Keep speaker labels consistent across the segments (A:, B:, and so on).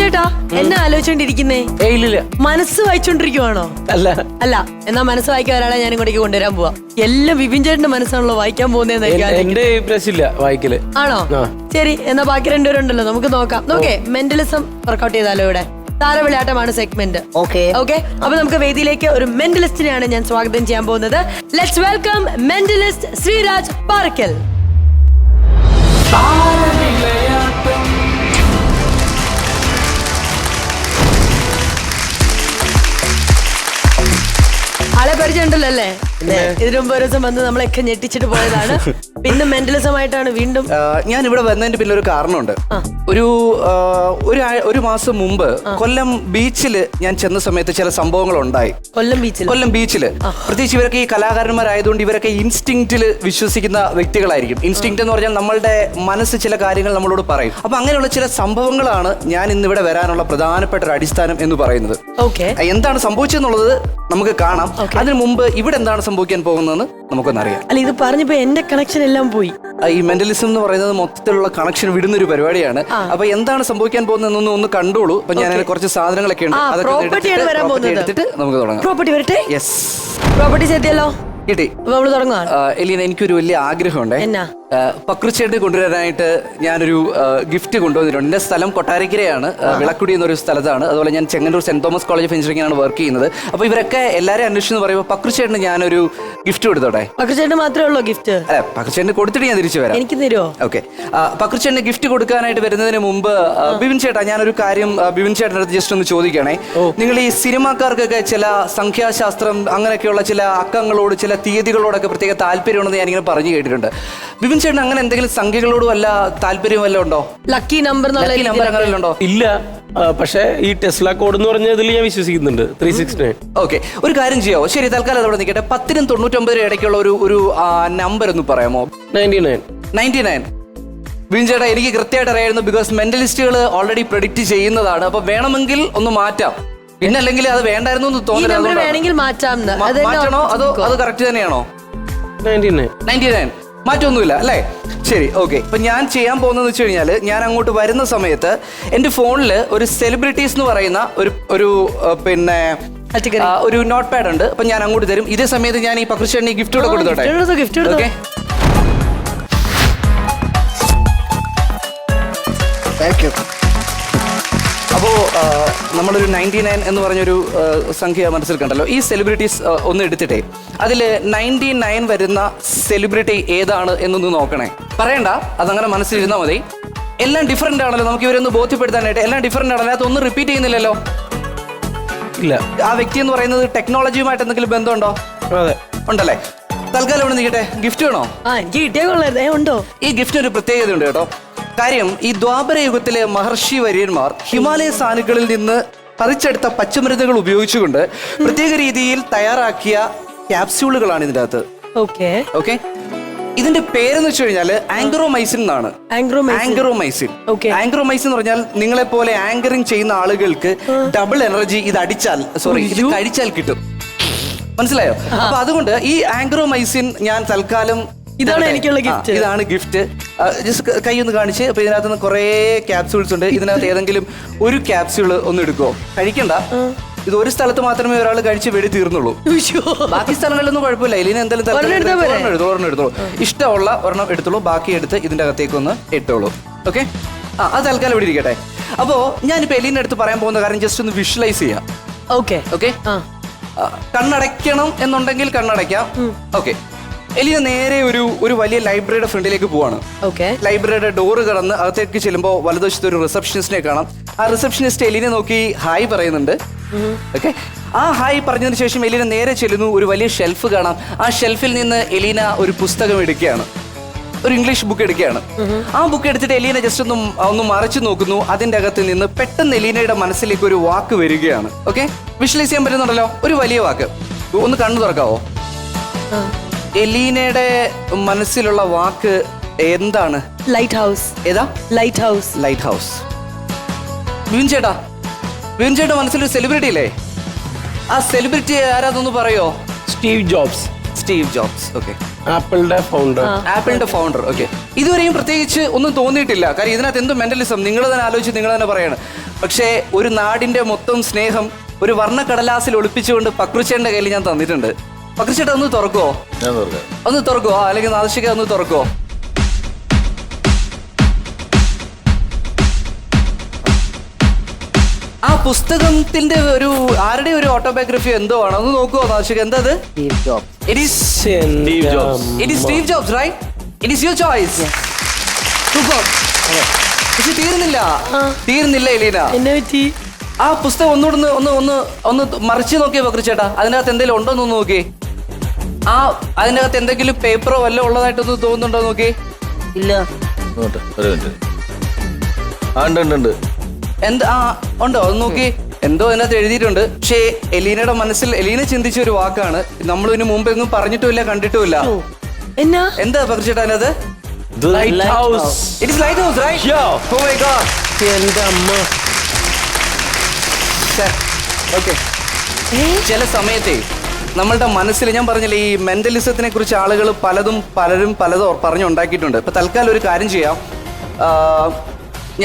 A: ചേട്ടാ എന്നെ ആലോചിച്ചോണ്ടിരിക്കുന്നേ?
B: ഇല്ലില്ല
A: മനസ്സ് വായിച്ചോണ്ടിരിക്കുവാണോ?
B: അല്ല.
A: അല്ല എന്നാ മനസ്സ് വായിക്കാൻ ഒരാളെ ഞാൻ ഇങ്ങോട്ടേക്ക് കൊണ്ടുവരാൻ പോവാ. എല്ലാം വിപിൻ ചേട്ടന്റെ മനസ്സാണല്ലോ വായിക്കാൻ പോകുന്നതെന്ന് ആണോ. ശരി എന്നാ ബാക്കി രണ്ടുപേരുണ്ടല്ലോ നമുക്ക് നോക്കാം. നോക്കേ മെന്റലിസം വർക്ക്ഔട്ട് ചെയ്താലോ ഇവിടെ? താരവിളയാട്ടമാണ് സെഗ്മെന്റ്
C: ഓക്കെ.
A: ഓക്കെ അപ്പൊ നമുക്ക് വേദിയിലേക്ക് ഒരു മെന്റലിസ്റ്റിനെയാണ് ഞാൻ സ്വാഗതം ചെയ്യാൻ പോകുന്നത്. Let's welcome mentalist Sreeraj Parakkal. പരിചയമുണ്ടല്ലോ അല്ലേ? ഇതിനു മുമ്പ് ഒരു ദിവസം വന്ന് നമ്മളൊക്കെ ഞെട്ടിച്ചിട്ട് പോയതാണ്. പിന്നെ മെന്റലിസം ആയിട്ടാണ് വീണ്ടും
D: ഞാൻ ഇവിടെ വന്നതിന്റെ പിന്നെ ഒരു കാരണമുണ്ട് ഒരു ഒരു മാസം മുമ്പ് കൊല്ലം ബീച്ചിൽ ഞാൻ ചെന്ന സമയത്ത് ചില സംഭവങ്ങൾ ഉണ്ടായി
A: കൊല്ലം ബീച്ചിൽ
D: കൊല്ലം ബീച്ചിൽ പ്രത്യേകിച്ച് ഇവരൊക്കെ ഈ കലാകാരന്മാരായതുകൊണ്ട് ഇവരൊക്കെ ഇൻസ്റ്റിങ്ക്റ്റിൽ വിശ്വസിക്കുന്ന വ്യക്തികളായിരിക്കും. ഇൻസ്റ്റിങ്ക്റ്റ് എന്ന് പറഞ്ഞാൽ നമ്മളുടെ മനസ്സ് ചില കാര്യങ്ങൾ നമ്മളോട് പറയും. അപ്പൊ അങ്ങനെയുള്ള ചില സംഭവങ്ങളാണ് ഞാൻ ഇന്ന് ഇവിടെ വരാനുള്ള പ്രധാനപ്പെട്ട ഒരു അടിസ്ഥാനം എന്ന് പറയുന്നത്.
A: ഓക്കെ
D: എന്താണ് സംഭവിച്ചെന്നുള്ളത് നമുക്ക് കാണാം. അതിനു മുമ്പ് ഇവിടെ എന്താണ് സംഭവിക്കാൻ പോകുന്നതെന്ന് നമുക്കൊന്നറിയാം.
A: അല്ല ഇത് പറഞ്ഞപ്പോ എന്റെ കണക്ഷൻ എല്ലാം പോയി.
D: ഈ മെന്റലിസം എന്ന് പറയുന്നത് മൊത്തത്തിലുള്ള കണക്ഷൻ വിടുന്ന ഒരു പരിപാടിയാണ്. അപ്പൊ എന്താണ് സംഭവിക്കാൻ പോകുന്നതെന്ന് ഒന്ന് കണ്ടോളൂ. അപ്പൊ ഞാൻ കുറച്ച് സാധനങ്ങളൊക്കെ ഉണ്ട് അതൊക്കെ എടുത്തിട്ട് നമുക്ക് തുടങ്ങാം.
A: പ്രോപ്പർട്ടി വരട്ടെ?
D: യെസ്
A: പ്രോപ്പർട്ടീസ് എത്തിയല്ലോ?
D: കിട്ടി
A: അപ്പൊ നമ്മൾ തുടങ്ങുവാണ്
D: ആ, എലീന എനിക്കൊരു വലിയ ആഗ്രഹമുണ്ട്.
A: എന്നാ?
D: പക്രുച്ചേട്ട് കൊണ്ടുവരാനായിട്ട് ഞാനൊരു ഗിഫ്റ്റ് കൊണ്ടുവന്നിട്ടുണ്ട്. എന്റെ സ്ഥലം കൊട്ടാരക്കരയാണ്. വിളക്കുടി എന്നൊരു സ്ഥലത്താണ്. അതുപോലെ ഞാൻ Chengannur Saint Thomas College of Engineering ആണ് വർക്ക് ചെയ്യുന്നത്. അപ്പൊ ഇവരൊക്കെ എല്ലാവരും അന്വേഷിച്ചു പറയുമ്പോൾ പക്രുച്ചേട്ടിന് ഞാനൊരു ഗിഫ്റ്റ് കൊടുത്തോട്ടെ?
A: പക്കച്ചേട്ടന് മാത്രമേ ഉള്ളൂ ഗിഫ്റ്റ്?
D: അല്ല പക്രുച്ചേട്ടിന് കൊടുത്തിട്ട് ഞാൻ തിരിച്ചു വരാം.
A: എനിക്ക് തരുമോ
D: ഓക്കെ. പക്രുച്ചേട്ടന് ഗിഫ്റ്റ് കൊടുക്കാനായിട്ട് വരുന്നതിന് മുമ്പ് ബിവിൻ ചേട്ടാ ഞാനൊരു കാര്യം ബിവിൻ ചേട്ടന്റെ അടുത്ത് ജസ്റ്റ് ഒന്ന് ചോദിക്കണേ. നിങ്ങൾ ഈ സിനിമാക്കാർക്കൊക്കെ ചില സംഖ്യാശാസ്ത്രം അങ്ങനെയൊക്കെയുള്ള ചില അക്കങ്ങളോട് ചില തീയതികളോടൊക്കെ പ്രത്യേക താല്പര്യമുണ്ടെന്ന് ഞാനിങ്ങനെ പറഞ്ഞു കേട്ടിട്ടുണ്ട്. ബിപിൻ ചേട്ടൻ അങ്ങനെ എന്തെങ്കിലും സംഖ്യകളോടും അല്ല താല്പര്യം വല്ല ഉണ്ടോ?
A: ലക്കി നമ്പർ
D: ലക്കി നമ്പർ അങ്ങനെ വല്ലതും ഉണ്ടോ?
B: ഇല്ല. പക്ഷേ ഈ ടെസ്ല കോഡ് എന്ന് പറഞ്ഞ ഇതിൽ ഞാൻ വിശ്വസിക്കുന്നുണ്ട്. ത്രീ സിക്സ് നയൻ
D: ഓക്കെ ഒരു കാര്യം ചെയ്യാവോ? ശരി തൽക്കാലം അതവിടെ നിൽക്കട്ടെ. പത്തിനും തൊണ്ണൂറ്റൊമ്പതിനും ഇടയ്ക്കുള്ള ഒരു ഒരു നമ്പർ ഒന്ന് പറയാമോ?
B: നയന്റി നയൻ
D: നയന്റി നയൻ വിൻചേട്ടാ എനിക്ക് കൃത്യമായിട്ട് അറിയായിരുന്നു ബിക്കോസ് മെന്റലിസ്റ്റുകൾ ഓൾറെഡി പ്രഡിക്റ്റ് ചെയ്യുന്നതാണ്. അപ്പൊ വേണമെങ്കിൽ ഒന്ന് മാറ്റാം. പിന്നെ അല്ലെങ്കിൽ അത് വേണ്ടായിരുന്നു എന്ന് തോന്നുന്നു
A: നമ്പർ. വേണമെങ്കിൽ മാറ്റാം
D: മാറ്റണോ അതോ. അത് കറക്റ്റ് തന്നെയാണോ?
B: Ninety nine.
D: Ninety nine. മാറ്റമൊന്നുമില്ല അല്ലേ? ശരി ഓക്കെ. ഇപ്പൊ ഞാൻ ചെയ്യാൻ പോകുന്നതെന്ന് വെച്ച് കഴിഞ്ഞാൽ ഞാൻ അങ്ങോട്ട് വരുന്ന സമയത്ത് എന്റെ ഫോണിൽ ഒരു സെലിബ്രിറ്റീസ് എന്ന് പറയുന്ന ഒരു ഒരു ആ, പിന്നെ
A: Category.
D: ആ, ഒരു നോട്ട് പാഡ് ഉണ്ട്. അപ്പൊ ഞാൻ അങ്ങോട്ട് തരും. ഇതേ സമയത്ത് ഞാൻ ഈ പകർച്ചേണി ഗിഫ്റ്റ് കൂടെ
A: ആ,
D: കൊടുത്തോട്ടെ?
A: gift എടുത്തോ, gift എടുത്തോ.
D: ഓക്കെ.
C: താങ്ക് യു
D: അപ്പോ ആ, നമ്മളൊരു നയന്റി നയൻ എന്ന് പറഞ്ഞൊരു സംഖ്യ മനസ്സിൽ കണ്ടല്ലോ ഈ സെലിബ്രിറ്റീസ് ഒന്ന് എടുത്തിട്ടേ. അതിൽ നയന്റി നയൻ വരുന്ന സെലിബ്രിറ്റി ഏതാണ് എന്നൊന്ന് നോക്കണേ. പറയണ്ട അതങ്ങനെ മനസ്സിലിരുന്നാൽ മതി. എല്ലാം ഡിഫറെന്റ് ആണല്ലോ നമുക്ക് ഇവരൊന്ന് ബോധ്യപ്പെടുത്താനായിട്ട്. എല്ലാം ഡിഫറെന്റ് ആണല്ലോ അതൊന്നും റിപ്പീറ്റ് ചെയ്യുന്നില്ലല്ലോ.
B: ഇല്ല.
D: ആ വ്യക്തി എന്ന് പറയുന്നത് ടെക്നോളജിയുമായിട്ട് എന്തെങ്കിലും ബന്ധമുണ്ടോ?
B: അതെ.
D: ഉണ്ടല്ലേ? തൽക്കാലം ഇവിടെ നിൽക്കട്ടെ. ഗിഫ്റ്റ് വേണോ?
A: ആ എനിക്ക് കിട്ടിയ കൊള്ളായിരുന്നു ഏ ഉണ്ടോ?
D: ഈ ഗിഫ്റ്റിന് ഒരു പ്രത്യേകത ഉണ്ട് കേട്ടോ. കാര്യം ഈ ദ്വാപര യുഗത്തിലെ മഹർഷി വര്യന്മാർ ഹിമാലയ സാനുക്കളിൽ നിന്ന് പറിച്ചെടുത്ത പച്ചമരുന്നുകൾ ഉപയോഗിച്ചുകൊണ്ട് പ്രത്യേക രീതിയിൽ തയ്യാറാക്കിയ ക്യാപ്സ്യൂളുകളാണ് ഇതിന്റെ അകത്ത്
A: ഓക്കെ
D: ഓക്കെ ഇതിന്റെ പേരെന്ന് വെച്ച് കഴിഞ്ഞാൽ ആംഗ്രോമൈസിൻ എന്നാണ്. ആംഗ്രോമൈസിൻ. ആംഗ്രോമൈസിൻ എന്ന് പറഞ്ഞാൽ നിങ്ങളെ പോലെ ആങ്കറിങ് ചെയ്യുന്ന ആളുകൾക്ക് ഡബിൾ എനർജി ഇത് അടിച്ചാൽ സോറി ഇത് കഴിച്ചാൽ കിട്ടും. മനസ്സിലായോ? അപ്പൊ അതുകൊണ്ട് ഈ ആംഗ്രോമൈസിൻ ഞാൻ തൽക്കാലം
A: ഇതാണ് എനിക്കുള്ള ഗിഫ്റ്റ്
D: ഇതാണ് ഗിഫ്റ്റ് ജസ്റ്റ് കൈ ഒന്ന് കാണിച്ച്. അപ്പൊ ഇതിനകത്ത് നിന്ന് കുറേ ക്യാപ്സ്യൂൾസ് ഉണ്ട്. ഇതിനകത്ത് ഏതെങ്കിലും ഒരു ക്യാപ്സ്യൂൾ ഒന്ന് എടുക്കോ കഴിക്കണ്ട. ഇത് ഒരു സ്ഥലത്ത് മാത്രമേ ഒരാൾ കഴിച്ച് വെടി തീർന്നുള്ളൂ. ബാക്കി സ്ഥലങ്ങളിലൊന്നും കുഴപ്പമില്ല. ഇതിന് എന്തെങ്കിലും
A: ഒരെണ്ണം
D: എടുത്തോളൂ ഇഷ്ടമുള്ള ഒരെണ്ണം എടുത്തോളൂ. ബാക്കി എടുത്ത് ഇതിന്റെ അകത്തേക്ക് ഒന്ന് ഇട്ടോളൂ. ഓക്കെ? ആ അത് തൽക്കാലം ഇവിടെ ഇരിക്കട്ടെ. അപ്പോ ഞാനിപ്പോ എലീന്റെ അടുത്ത് പറയാൻ പോകുന്ന കാര്യം ജസ്റ്റ് ഒന്ന് വിഷ്വലൈസ് ചെയ്യാം.
A: ഓക്കെ
D: ഓക്കെ കണ്ണടയ്ക്കണം എന്നുണ്ടെങ്കിൽ കണ്ണടയ്ക്കാം. ഓക്കെ എലീന നേരെ ഒരു ഒരു വലിയ ലൈബ്രറിയുടെ ഫ്രണ്ടിലേക്ക് പോവാണ്.
A: ഓക്കെ
D: ലൈബ്രറിയുടെ ഡോറ് കടന്ന് അകത്തേക്ക് ചെല്ലുമ്പോൾ വലതുവശത്ത് ഒരു റിസപ്ഷനിസ്റ്റിനെ കാണാം. ആ റിസപ്ഷനിസ്റ്റ് എലിനെ നോക്കി ഹായ് പറയുന്നുണ്ട്. ഓക്കെ ആ ഹായ് പറഞ്ഞതിന് ശേഷം എലീന നേരെ ചെല്ലുന്നു ഒരു വലിയ ഷെൽഫ് കാണാം. ആ ഷെൽഫിൽ നിന്ന് എലീന ഒരു പുസ്തകം എടുക്കുകയാണ്. ഒരു ഇംഗ്ലീഷ് ബുക്ക് എടുക്കുകയാണ്. ആ ബുക്ക് എടുത്തിട്ട് എലീന ജസ്റ്റ് ഒന്ന് ഒന്ന് മറച്ചു നോക്കുന്നു. അതിന്റെ അകത്ത് നിന്ന് പെട്ടെന്ന് എലീനയുടെ മനസ്സിലേക്ക് ഒരു വാക്ക് വരികയാണ്. ഓക്കെ വിഷ്വലൈസ് ചെയ്യാൻ പറ്റുന്നുണ്ടല്ലോ? ഒരു വലിയ വാക്ക്. ഒന്ന് കണ്ണു തുറക്കാവോ? എലീനയുടെ മനസ്സിലുള്ള വാക്ക് എന്താണ്?
A: ലൈറ്റ് ഹൗസ്
D: ഏതാ?
A: ലൈറ്റ് ഹൗസ്
D: ലൈറ്റ് ഹൗസ് ചേട്ടാ വിൻ ചേട്ടാ മനസ്സിലൊരു സെലിബ്രിറ്റി അല്ലേ ആ സെലിബ്രിറ്റി ആരാതൊന്ന് പറയോ?
B: Steve Jobs
D: Steve Jobs okay
B: ആപ്പിളിന്റെ ഫൗണ്ടർ
D: ആപ്പിളിന്റെ ഫൗണ്ടർ ഓക്കെ ഇതുവരെയും പ്രത്യേകിച്ച് ഒന്നും തോന്നിയിട്ടില്ല. കാര്യം ഇതിനകത്ത് എന്ത് മെന്റലിസം നിങ്ങൾ തന്നെ ആലോചിച്ച് നിങ്ങൾ തന്നെ പറയാണ്. പക്ഷേ ഒരു നാടിന്റെ മൊത്തം സ്നേഹം ഒരു വർണക്കടലാസിൽ ഒളിപ്പിച്ചുകൊണ്ട് പക്രുച്ചേന്റെ കയ്യിൽ ഞാൻ തന്നിട്ടുണ്ട്. പക്രുച്ചേട്ട ഒന്ന് തുറക്കോ
C: ഞാൻ തുറക്കാം.
D: ഒന്ന് തുറക്കുവോ? അല്ലെങ്കിൽ നാദശിക ഒന്ന് തുറക്കോ ആ പുസ്തകത്തിന്റെ ഒരു ആരുടെ ഒരു ഓട്ടോബയോഗ്രഫി എന്തോ ആണ്? ഒന്ന് നോക്കുവോ നാദശിക എന്താ അത്? It is
C: Steve Jobs
D: it is Steve Jobs right it is your choice പക്ഷെ തീർന്നില്ല തീർന്നില്ല എലീന.
A: എന്നെ പറ്റി?
D: ആ പുസ്തകം ഒന്നുകൂടെ ഒന്ന് ഒന്ന് ഒന്ന് ഒന്ന് മറിച്ച് നോക്കിയേ പകർച്ചേട്ടാ അതിനകത്ത് എന്തെങ്കിലും ഉണ്ടോ എന്ന് നോക്കി ആ അതിനകത്ത് എന്തെങ്കിലും പേപ്പറോ വല്ല ഉള്ളതായിട്ടൊന്നും തോന്നുന്നുണ്ടോ നോക്കി?
A: ഇല്ല.
C: നോട്ടെ ഒരു മിനിറ്റ് ആ ഉണ്ട് ഉണ്ട് ഉണ്ട്.
D: എന്താ ആ ഉണ്ടോ? അത് നോക്കി. എന്തോ അതിനകത്ത് എഴുതിയിട്ടുണ്ട്. പക്ഷേ എലീനയുടെ മനസ്സിൽ എലീന ചിന്തിച്ച ഒരു വാക്കാണ്. നമ്മൾ ഇതിനു മുമ്പ് എങ്ങും പറഞ്ഞിട്ടുമില്ല കണ്ടിട്ടുമില്ല.
A: എന്നാ?
D: എന്താ പക്രിച്ചേട്ടാ അതിനകത്ത്?
B: Lighthouse
D: it is lighthouse right
B: Yeah.
D: Oh my god
B: എന്റെ അമ്മ.
D: ഓക്കെ ചില സമയത്തെ നമ്മളുടെ മനസ്സിൽ ഞാൻ പറഞ്ഞില്ലേ ഈ മെന്റലിസത്തിനെ കുറിച്ച് ആളുകൾ പലതും പലരും പലതും പറഞ്ഞുണ്ടാക്കിയിട്ടുണ്ട് ഇപ്പൊ തൽക്കാലം ഒരു കാര്യം ചെയ്യാം.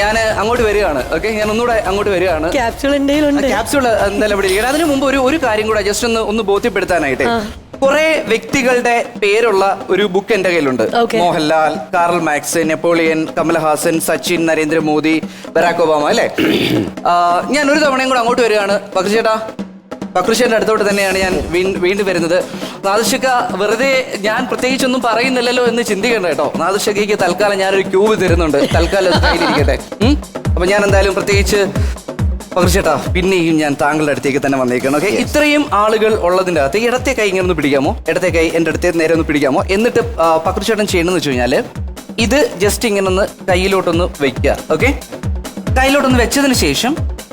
D: ഞാൻ അങ്ങോട്ട് വരികയാണ് ഓക്കെ ഞാൻ ഒന്നുകൂടെ അങ്ങോട്ട് വരികയാണ്.
A: ക്യാപ്സ്യൂൾ
D: ക്യാപ്സ്യൂൾ എന്തായാലും ഇവിടെ ഇരിക്കണം അതിനു മുമ്പ് ഒരു ഒരു കാര്യം കൂടെ ജസ്റ്റ് ഒന്ന് ഒന്ന് ബോധ്യപ്പെടുത്താനായിട്ട്. കുറെ വ്യക്തികളുടെ പേരുള്ള ഒരു ബുക്ക് എന്റെ കയ്യിലുണ്ട്. Mohanlal Karl Marx Napoleon Kamal Haasan Sachin Narendra Modi Barack Obama അല്ലേ? ഞാൻ ഒരു തവണയും കൂടെ അങ്ങോട്ട് വരികയാണ്. പക്രുചേട്ടാ പക്രുശേന്റെ അടുത്തോട്ട് തന്നെയാണ് ഞാൻ വീണ്ടും വരുന്നത്. നാദർശിക വെറുതെ ഞാൻ പ്രത്യേകിച്ചൊന്നും പറയുന്നില്ലല്ലോ എന്ന് ചിന്തിക്കണ്ട കേട്ടോ. നാദർശികയ്ക്ക് തൽക്കാലം ഞാനൊരു ക്യൂബ് തരുന്നുണ്ട്. തൽക്കാലം കയ്യിലിരിക്കട്ടെ? അപ്പൊ ഞാൻ എന്തായാലും പ്രത്യേകിച്ച് പകർച്ചേട്ടാ പിന്നെയും ഞാൻ താങ്കളുടെ അടുത്തേക്ക് തന്നെ വന്നേക്കണം. ഓക്കെ? ഇത്രയും ആളുകൾ ഉള്ളതിന്റെ അകത്ത് ഇടത്തെ കൈ ഇങ്ങനെ ഒന്ന് പിടിക്കാമോ? ഇടത്തെ കൈ എന്റെ അടുത്തേ നേരെ ഒന്ന് പിടിക്കാമോ? എന്നിട്ട് പകർച്ചേട്ടൻ ചെയ്യണമെന്ന് വെച്ച് കഴിഞ്ഞാൽ ഇത് ജസ്റ്റ് ഇങ്ങനെ ഒന്ന് കയ്യിലോട്ടൊന്ന് വെക്കുക ഓക്കെ? കയ്യിലോട്ടൊന്ന് വെച്ചതിന് ശേഷം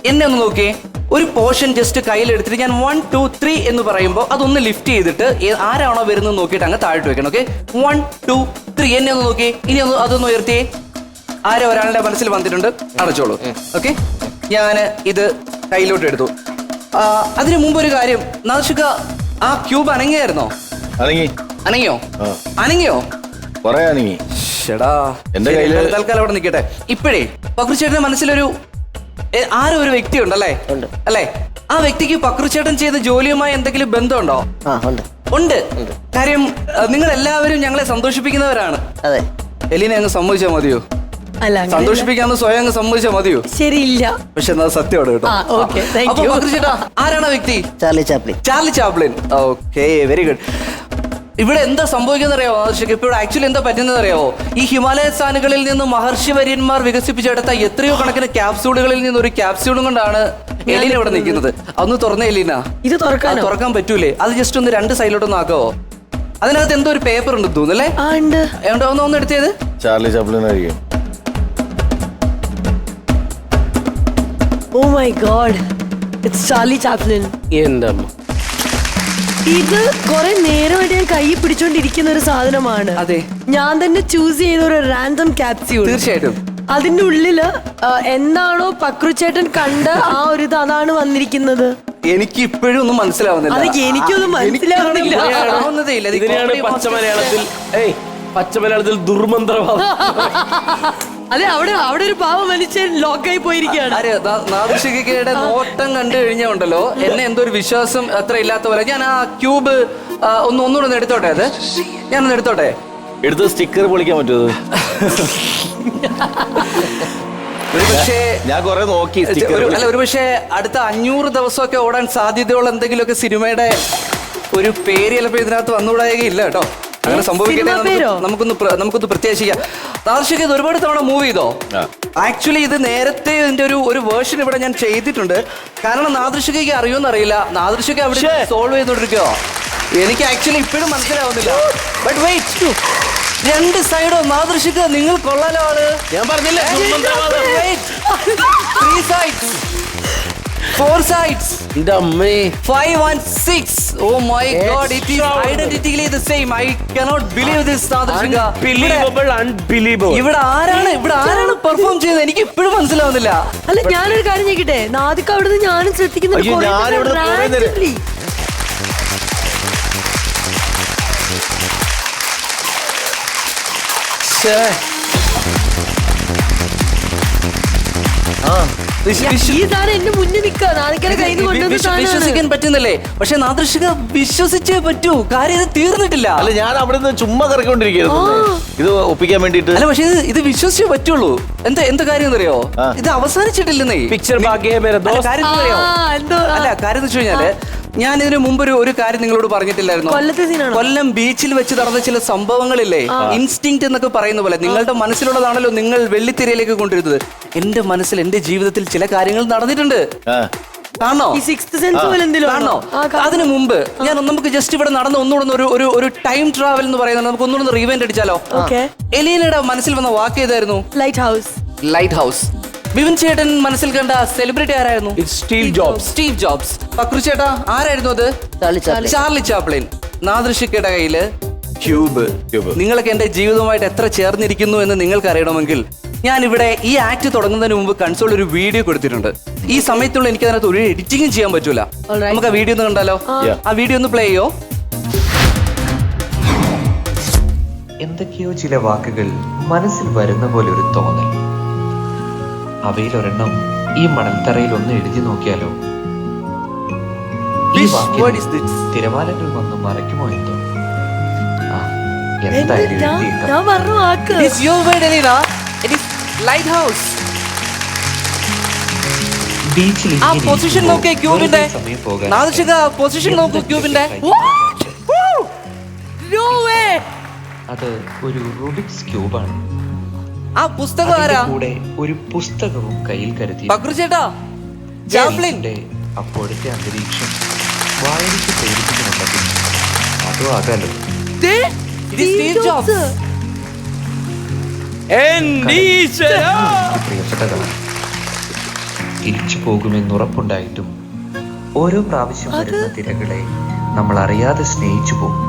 D: എന്നെ ഒന്ന് നോക്കിയേ. ഒരു പോർഷൻ ജസ്റ്റ് കയ്യിലെടുത്തിട്ട് ഞാൻ വൺ ടു ത്രീ എന്ന് പറയുമ്പോൾ അതൊന്ന് ലിഫ്റ്റ് ചെയ്തിട്ട് ആരാണോ വരുന്നത് നോക്കിയിട്ട് അങ്ങ് താഴോട്ട് വെക്കണം ഓക്കെ വൺ ടു ത്രീ എന്നെ ഒന്ന് നോക്കി. ഇനി ഒന്ന് അതൊന്ന് ഉയർത്തി. ആരോ ഒരാളുടെ മനസ്സിൽ വന്നിട്ടുണ്ട്. അടച്ചോളൂ ഓക്കെ ഞാൻ ഇത് കയ്യിലോട്ട് എടുത്തു. അതിനു മുമ്പ് ഒരു കാര്യം. നാശിക ആ ക്യൂബ് അനങ്ങിയായിരുന്നോ?
C: അനങ്ങി.
D: അനങ്ങിയോ? അനങ്ങിയോ?
C: കൊറേ അനങ്ങി.
D: തൽക്കാലം അവിടെ നിൽക്കട്ടെ. ഇപ്പോഴേ പക്രുച്ചേട്ടന്റെ മനസ്സിലൊരു ആരോ ഒരു വ്യക്തി ഉണ്ടല്ലേ അല്ലേ? ആ വ്യക്തിക്ക് പക്രുച്ചേട്ടൻ ചെയ്ത ജോലിയുമായി എന്തെങ്കിലും ബന്ധമുണ്ടോ?
E: ആ ഉണ്ട്.
D: ഉണ്ട്. കാര്യം നിങ്ങൾ എല്ലാവരും ഞങ്ങളെ സന്തോഷിപ്പിക്കുന്നവരാണ്.
E: അതെ.
D: എലിനെ അങ്ങ് സമ്മതിച്ചാൽ മതിയോ?
A: അല്ല.
D: സന്തോഷിപ്പിക്കാന്ന് സ്വയം അങ്ങ് സമ്മതിച്ചാൽ മതിയോ?
A: ശരിയില്ല.
D: പക്ഷെ എന്നാ സത്യമാണ് കേട്ടോ. അപ്പൊ. ആരാണ് ആ വ്യക്തി?
E: Charlie Chaplin.
D: Charlie Chaplin. Okay very good ഇവിടെ എന്താ സംഭവിക്കുന്നത് അറിയാമോ മഹർഷിക്ക് ഇപ്പോൾ ഇവിടെ ആക്ച്വലി എന്താ പറ്റുന്നത് അറിയാമോ ഈ ഹിമാലയ സ്ഥാനുകളിൽ നിന്ന് മഹർഷി വര്യന്മാർ വികസിപ്പിച്ചെടുത്ത എത്രയോ കണക്കിന് ക്യാപ്സ്യൂളുകളിൽ നിന്ന് ഒരു ക്യാപ്സ്യൂളും കൊണ്ടാണ് എലീന ഇവിടെ നിൽക്കുന്നത്. അതൊന്ന് തുറന്ന എലീന.
A: ഇത്
D: തുറക്കാൻ
A: തുറക്കാനോ
D: തുറക്കാൻ പറ്റൂലേ. അത് ജസ്റ്റ് ഒന്ന് രണ്ട് സൈഡിലോട്ടൊന്ന് ആക്കാവോ അതിനകത്ത് എന്തോ ഒരു പേപ്പർ ഉണ്ട്. തോന്നുന്നല്ലേ ഒന്ന് ഒന്ന് എടുത്തത്.
C: ചാർലി ചാപ്ലിൻ ആയിരിക്കും.
A: ഓ my god it's Charlie Chaplin.
B: അമ്മ?
A: ഇത് കുറെ നേരമായിട്ട് ഞാൻ കൈ പിടിച്ചോണ്ടിരിക്കുന്ന ഒരു സാധനമാണ്.
D: അതെ.
A: ഞാൻ തന്നെ ചൂസ് ചെയ്ത ഒരു റാൻഡം ക്യാപ്സ്യൂൾ
D: തീർച്ചയായിട്ടും.
A: അതിന്റെ ഉള്ളിൽ ആ, എന്താണോ പക്രുച്ചേട്ടൻ കണ്ട ആ ഒരു ഇത് അതാണ് വന്നിരിക്കുന്നത്.
D: എനിക്ക് ഇപ്പോഴും ഒന്നും മനസ്സിലാവുന്നില്ല.
A: അത് എനിക്കൊന്നും മനസ്സിലാവുന്നില്ല.
D: മനസ്സിലാവുന്നതേ ഇല്ല ഇത്
B: ഇതിനെയാണ്
D: comedy
B: പച്ച
D: masters-
B: മലയാളത്തിൽ ഏയ് പച്ച മലയാളത്തിൽ ദുർമന്ത്രവാദം.
A: അതെ അവിടെ അവിടെ ഒരു പാവ മനുഷ്യൻ ലോക്കായി പോയിരിക്കുകയാണ്.
D: ആര് നാ- നോട്ടം കണ്ടു കഴിഞ്ഞാൽ ഉണ്ടല്ലോ. എന്നെ എന്തോ ഒരു വിശ്വാസം അത്ര ഇല്ലാത്ത പോലെ. ഞാൻ ആ ക്യൂബ് ഒന്ന് ഒന്നുകൂടെ ഒന്ന് എടുത്തോട്ടെ അത്? ഒന്ന് എടുത്തോട്ടെ?
C: എടുത്ത് സ്റ്റിക്കർ പൊളിക്കാൻ പറ്റുമോ ഞാൻ കൊറേ നോക്കി സ്റ്റിക്കർ
D: അല്ല ഒരു പക്ഷേ അടുത്ത അഞ്ഞൂറ് ദിവസമൊക്കെ ഓടാൻ സാധ്യതയുള്ള എന്തെങ്കിലുമൊക്കെ സിനിമയുടെ ഒരു പേര് ചിലപ്പോൾ ഇതിനകത്ത് വന്നുകൂടായകയില്ല കേട്ടോ. അങ്ങനെ സംഭവിക്കട്ടെ നമുക്ക്? നമുക്കൊന്ന് പ്ര- നമുക്കൊന്ന് പ്രത്യേകിക്കാം താർഷിക ഇത് ഒരുപാട് തവണ മൂവ് ചെയ്തോ? ആക്ച്വലി ഇത് നേരത്തെ ഇതിന്റെ ഒരു ഒരു വേർഷൻ ഇവിടെ ഞാൻ ചെയ്തിട്ടുണ്ട്. കാരണം നാദൃശികയ്ക്ക് അറിയുമെന്ന് അറിയില്ല. നാദൃശിക അവിടെ സോൾവ് ചെയ്തോണ്ടിരിക്കോ എനിക്ക് ആക്ച്വലി ഇപ്പോഴും മനസ്സിലാവുന്നില്ല. ബട്ട് വെയിറ്റ് രണ്ട് സൈഡോ നാദൃശിക നിങ്ങൾ കൊള്ളാലോ ആൾ.
B: ഞാൻ പറഞ്ഞില്ലേ?
D: ഫോർ സൈഡ്സ്
B: അമ്മേ.
D: Five and six oh my god it is identically the same I cannot believe this
B: unbelievable unbelievable
D: ഇവിടെ ആരാണ് ഇവിടെ ആരാണ് പെർഫോം ചെയ്തത്? എനിക്ക് ഇപ്പോഴും മനസ്സിലാവുന്നില്ല.
A: അല്ല ഞാനൊരു കാര്യം ചോദിക്കട്ടെ? നാദിക്ക് അവിടുന്ന് ഞാനും ശ്രദ്ധിക്കുന്നുണ്ട്
C: ഞാൻ
D: ആ.
A: ഈ സാധനം എന്റെ മുന്നിൽ നിൽക്കുക നാണിക്കര കയ്യിൽ
D: വിശ്വസിക്കാൻ പറ്റുന്നില്ലേ? പക്ഷെ നാദൃശിക വിശ്വസിച്ചേ പറ്റൂ. കാര്യം ഇത് തീർന്നിട്ടില്ല.
C: അല്ല ഞാൻ അവിടെ നിന്ന് ചുമ്മാ കറക്കൊണ്ടിരിക്കുന്നു ഇത് ഒപ്പിക്കാൻ വേണ്ടിട്ട്
D: അല്ല പക്ഷെ ഇത് ഇത് വിശ്വസിച്ചേ പറ്റുള്ളൂ. എന്താ എന്താ കാര്യം എന്നറിയോ. ഇത് അവസാനിച്ചിട്ടില്ലെന്നേ.
B: പിക്ചർ ഭാഗ്യ മേരെ
D: അല്ല, കാര്യം. അല്ല കാര്യം എന്ന് വെച്ച് കഴിഞ്ഞാൽ ഞാൻ ഇതിനു മുമ്പ് ഒരു ഒരു കാര്യം നിങ്ങളോട് പറഞ്ഞിട്ടില്ലായിരുന്നു?
A: കൊല്ലത്തെ സീനാണ്?
D: കൊല്ലം ബീച്ചിൽ വെച്ച് നടന്ന ചില സംഭവങ്ങളില്ലേ? ഇൻസ്റ്റിങ് എന്നൊക്കെ പറയുന്ന പോലെ നിങ്ങളുടെ മനസ്സിലുള്ളതാണല്ലോ നിങ്ങൾ വെള്ളിത്തിരയിലേക്ക് കൊണ്ടിരുന്നത് എന്റെ മനസ്സിൽ എന്റെ ജീവിതത്തിൽ ചില കാര്യങ്ങൾ നടന്നിട്ടുണ്ട്. കാണോ
A: ഈ സിക്സ് സെൻസ് പോലെ എന്തെങ്കിലും
D: കാണോ. അതിനു മുമ്പ് ഞാൻ നമുക്ക് ജസ്റ്റ് ഇവിടെ നടന്ന ഒന്നുകൂടെ ഒരു ഒരു ഒരു ടൈം ട്രാവൽ എന്ന് പറയുന്നത് നമുക്ക് ഒന്നുകൂടെ റീവെന്റ് അടിച്ചാലോ? എലീനയുടെ മനസ്സിൽ വന്ന വാക്ക് ഏതായിരുന്നു?
A: Lighthouse
D: lighthouse Bipin ചേട്ടൻ മനസ്സിൽ കണ്ട സെലിബ്രിറ്റി ആരായിരുന്നു?
B: Steve Jobs
D: Steve Jobs Pakru ചേട്ടാ ആരായിരുന്നു അത്? Charlie Chaplin. നാദൃശിക്കയുടെ കയ്യിൽ. ക്യൂബ്. നിങ്ങൾക്ക് എന്റെ ജീവിതവുമായിട്ട് എത്ര ചേർന്നിരിക്കുന്നു എന്ന് നിങ്ങൾക്ക് അറിയണമെങ്കിൽ ഞാൻ ഇവിടെ ഈ ആക്ട് തുടങ്ങുന്നതിന് മുമ്പ് കൺസോൾ ഒരു വീഡിയോ കൊടുത്തിട്ടുണ്ട്. ഈ സമയത്തുള്ള എനിക്ക് അതിനകത്ത് ഒരു എഡിറ്റിംഗും ചെയ്യാൻ പറ്റൂല. നമുക്ക് ആ വീഡിയോ ഒന്ന് കണ്ടാലോ? ആ. വീഡിയോ ഒന്ന് പ്ലേ ചെയ്യോ?
E: എന്തൊക്കെയോ ചില വാക്കുകൾ മനസ്സിൽ വരുന്ന പോലെ ഒരു തോന്നൽ. അവയിലൊരെണ്ണം ഈ മണൽത്തറയിൽ ഒന്ന് എഴുതി നോക്കിയാലോ? തിരമാലകൾ വന്ന് മറയ്ക്കുമോ എന്തോ?
D: പൊസിഷൻ ക്യൂബിന്റെ. നോക്കൂ ക്യൂബിന്റെ.
E: അത് ഒരു റൂബിക്സ് ക്യൂബാണ്.
D: ആ പുസ്തകം ആരാ?
E: കൂടെ ഒരു പുസ്തകവും കയ്യിൽ കരുതി
D: പക്രു ചേട്ടാ ചാപ്ലിൻ
E: ജാപ്ലിന്റെ അപ്പോഴത്തെ അന്തരീക്ഷം വായനയ്ക്ക് പ്രേരിപ്പിക്കുന്നുണ്ടെങ്കിൽ അതോ അതല്ലോ പ്രിയപ്പെട്ടതാണ് തിരിച്ചു പോകുമെന്നുറപ്പുണ്ടായിട്ടും ഓരോ പ്രാവശ്യം വരുന്ന തിരകളെ നമ്മൾ അറിയാതെ സ്നേഹിച്ചു പോകും.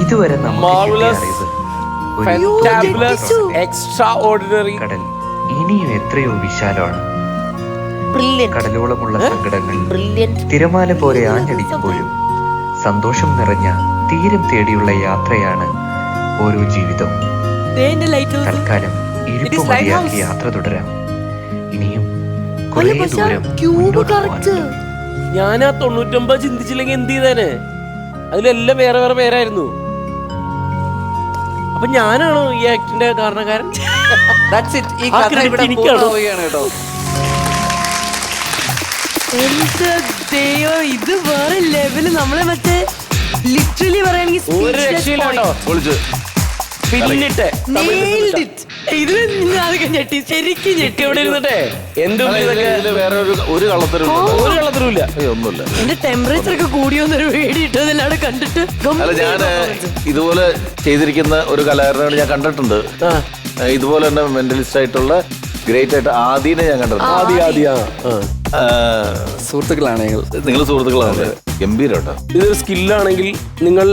E: ഇതുവരെ
B: നമ്മൾ
E: അറിവ്
B: Fabulous,
A: ഞെട്ടിച്ചു.
E: കടൽ ഇനിയും എത്രയോ വിശാലമാണ്. കടലോളമുള്ള സങ്കടങ്ങൾ തിരമാല പോലെ ആഞ്ഞടിക്കുമ്പോഴും സന്തോഷം നിറഞ്ഞ തീരം തേടിയുള്ള യാത്രയാണ് ഓരോ ജീവിതവും തൽക്കാലം ഇരുപ്പ് മതിയാക്കി യാത്ര തുടരാം. ഇനിയും കുറേ ദൂരം
A: ക്യൂബ് കറക്റ്റ്
B: ഞാൻ ആ തൊണ്ണൂറ്റൊമ്പത് ചിന്തിച്ചില്ലെങ്കിൽ എന്ത് ചെയ്തേനെ? അതിലെല്ലാം വേറെ വേറെ പേരായിരുന്നു. അപ്പൊ ഞാനാണോ ഈ ആക്ടിന്റെ കാരണക്കാരൻ?
D: ദാറ്റ്സ് ഇറ്റ് ഈ
B: ആ
D: കഥ
B: credit
D: ഇവിടെ
B: എനിക്കാണോ?
D: പൂർണമാവുകയാണ് കേട്ടോ.
A: എന്ത് ദൈവം ഇത് വേറെ ലെവൽ നമ്മളെ മറ്റേ ലിറ്ററലി പറയാണെങ്കിൽ
B: ഒരു പിന്നിട്ടെ.
A: Nailed it. ഇത് അതൊക്കെ ഞെട്ടി ശരിക്കും ഞെട്ടി.
B: ഇവിടെ ഇരുന്നിട്ടെ
C: എന്തും
B: ഇതൊക്കെ
C: വേറെ ഒരു ഒരു കള്ളത്തരം
B: ഒരു
C: ഒന്നുമില്ല.
A: എന്റെ ടെമ്പറേച്ചർ ഒക്കെ കൂടിയോന്നൊരു കണ്ടിട്ട്.
C: അല്ല ഞാൻ ഇതുപോലെ ചെയ്തിരിക്കുന്ന ഒരു കലാകാരനാണ് ഞാൻ കണ്ടിട്ടുണ്ട്. ഇതുപോലെ തന്നെ മെന്റലിസ്റ്റ് ആയിട്ടുള്ള ഗ്രേറ്റ് ആയിട്ട് ആദീനെ ഞാൻ കണ്ടിട്ടുണ്ട്.
B: ആദി. ആദ്യ
D: സുഹൃത്തുക്കളാണ് ഞങ്ങൾ.
C: നിങ്ങൾ സുഹൃത്തുക്കളാണ്? ഗംഭീരട്ടോ.
B: ഇതൊരു സ്കില്ലാണെങ്കിൽ നിങ്ങൾ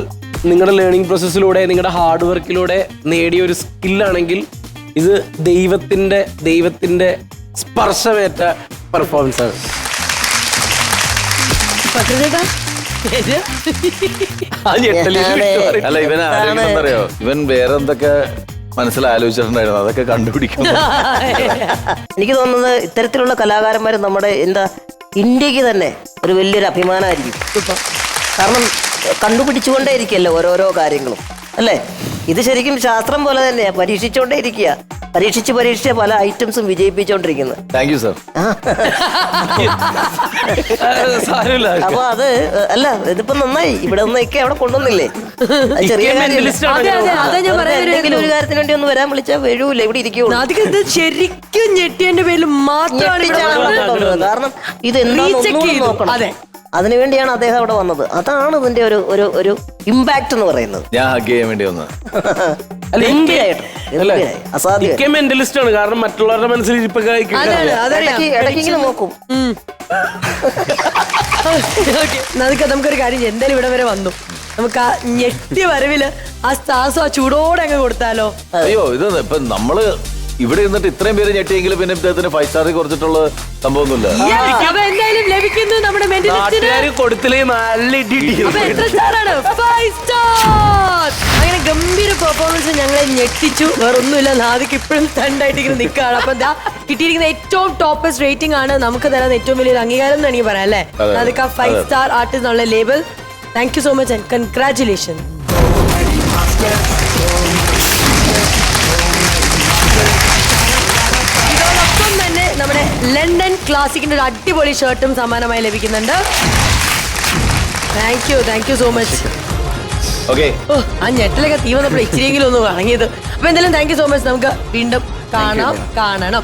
B: നിങ്ങളുടെ ലേണിംഗ് പ്രോസസ്സിലൂടെ നിങ്ങളുടെ ഹാർഡ് വർക്കിലൂടെ നേടിയ ഒരു സ്കില്ലാണെങ്കിൽ ഇത് ദൈവത്തിന്റെ ദൈവത്തിന്റെ സ്പർശമേറ്റ പെർഫോമൻസ് ആണ്.
C: അല്ല ഇവൻ ആലോചിക്കുന്നറിയോ ഇവൻ വേറെ എന്തൊക്കെ മനസ്സിൽ ആലോചിച്ചിട്ടുണ്ടായിരുന്നു അതൊക്കെ കണ്ടുപിടിക്കും
F: എനിക്ക് തോന്നുന്നത് ഇത്തരത്തിലുള്ള കലാകാരന്മാർ നമ്മുടെ എന്താ ഇന്ത്യയ്ക്ക് തന്നെ ഒരു വലിയൊരു അഭിമാനമായിരിക്കും. കാരണം കണ്ടുപിടിച്ചുകൊണ്ടേ ഇരിക്കല്ലോ ഓരോരോ കാര്യങ്ങളും അല്ലേ? ഇത് ശരിക്കും ശാസ്ത്രം പോലെ തന്നെയാ. പരീക്ഷിച്ചോണ്ടേ ഇരിക്കുക പരീക്ഷിച്ച് പരീക്ഷിച്ച പല ഐറ്റംസും വിജയിപ്പിച്ചോണ്ടിരിക്കുന്നത്
C: താങ്ക് യു സർ.
B: സാരമില്ല.
F: അപ്പൊ അത് അല്ല ഇതിപ്പോ നന്നായി. ഇവിടെ ഒന്നൊക്കെ അവിടെ കൊണ്ടുവന്നില്ലേ? ചെറിയ ഒരു കാര്യത്തിന് വേണ്ടി ഒന്ന് വരാൻ വിളിച്ചാൽ വരൂല. ഇവിടെ ഇരിക്കുള്ളൂ
A: നാദിക ഇത് ശരിക്കും പേരിൽ മാത്രമാണ്.
F: കാരണം ഇത്
A: എന്താ
F: നോക്കണം.
A: അതെ.
F: അതിനുവേണ്ടിയാണ് അദ്ദേഹം അവിടെ വന്നത് അതാണ് ഇതിന്റെ ഒരു ഒരു ഒരു ഇമ്പാക്ട് എന്ന് പറയുന്നത്
C: ഞാൻ ഹഗ് ചെയ്യാൻ വേണ്ടി വന്നത്
F: ഗംഭീരായിട്ട്,
B: അല്ലേ?
F: ഗംഭീരായി. അസാധ്യം.
B: ഇക്കെ മെന്റലിസ്റ്റ് ആണ് കാരണം മറ്റുള്ളവരുടെ മനസ്സിൽ ഇരിപ്പൊക്കെ
A: അതാണ് അതറിയാം
F: ഇടയ്ക്ക് ഇടയ്ക്ക് ഇങ്ങനെ നോക്കും.
A: നമുക്കൊരു കാര്യം ചെയ്യാം. എന്തായാലും ഇവിടെ വരെ വന്നു നമുക്ക് ആ ഞെട്ടിയ വരവിൽ ആ സ്റ്റാർസും ആ ചൂടോടെ അങ്ങ് കൊടുത്താലോ
C: അയ്യോ ഇത് ഇപ്പൊ നമ്മൾ ഇവിടെ ഇരുന്നിട്ട് ഇത്രയും പേര് ഞെട്ടിയെങ്കിലും പിന്നെ ഇദ്ദേഹത്തിന് ഫൈവ് സ്റ്റാറിൽ കുറച്ചിട്ടുള്ള സംഭവമൊന്നുമില്ല.
A: അപ്പൊ എന്തായാലും ലഭിക്കുന്നു നമ്മുടെ മെന്റലിസ്റ്റിന്
B: നാട്ടുകാർ കൊടുത്തില്ലേ നല്ല ഇടി
A: അപ്പൊ എത്ര സ്റ്റാറാണ് ഫൈവ് സ്റ്റാർ അങ്ങനെ ഗംഭീര പെർഫോമൻസ് ഞങ്ങളെ ഞെട്ടിച്ചു. വേറൊന്നുമില്ല നാദിക്ക് ഇപ്പോഴും സ്റ്റണ്ടായിട്ട് ഇങ്ങനെ നിൽക്കുകയാണ്. അപ്പൊ ദാ കിട്ടിയിരിക്കുന്ന ഏറ്റവും ടോപ്പസ്റ്റ് റേറ്റിംഗ് ആണ് നമുക്ക് തരാൻ ഏറ്റവും വലിയൊരു അംഗീകാരം എന്ന് വേണമെങ്കിൽ പറയാം അല്ലേ?
C: അതെ.
A: നാദിക്ക് ഫൈവ്
C: അതെ.
A: സ്റ്റാർ ആർട്ടിസ്റ്റ് എന്നുള്ള label thank you so much and congratulation London ക്ലാസിക്കിന്റെ ഒരു അടിപൊളി ഷർട്ടും സമ്മാനമായി ലഭിക്കുന്നുണ്ട്. Thank you thank you so much
C: okay
A: ഓ ആ ഞെട്ടിലൊക്കെ തീ വന്നപ്പോൾ ഇച്ചിരിയെങ്കിലും ഒന്ന് വഴങ്ങിയത് അപ്പൊ എന്തായാലും താങ്ക് യു സോ മച്ച് നമുക്ക് വീണ്ടും കാണാം കാണണം.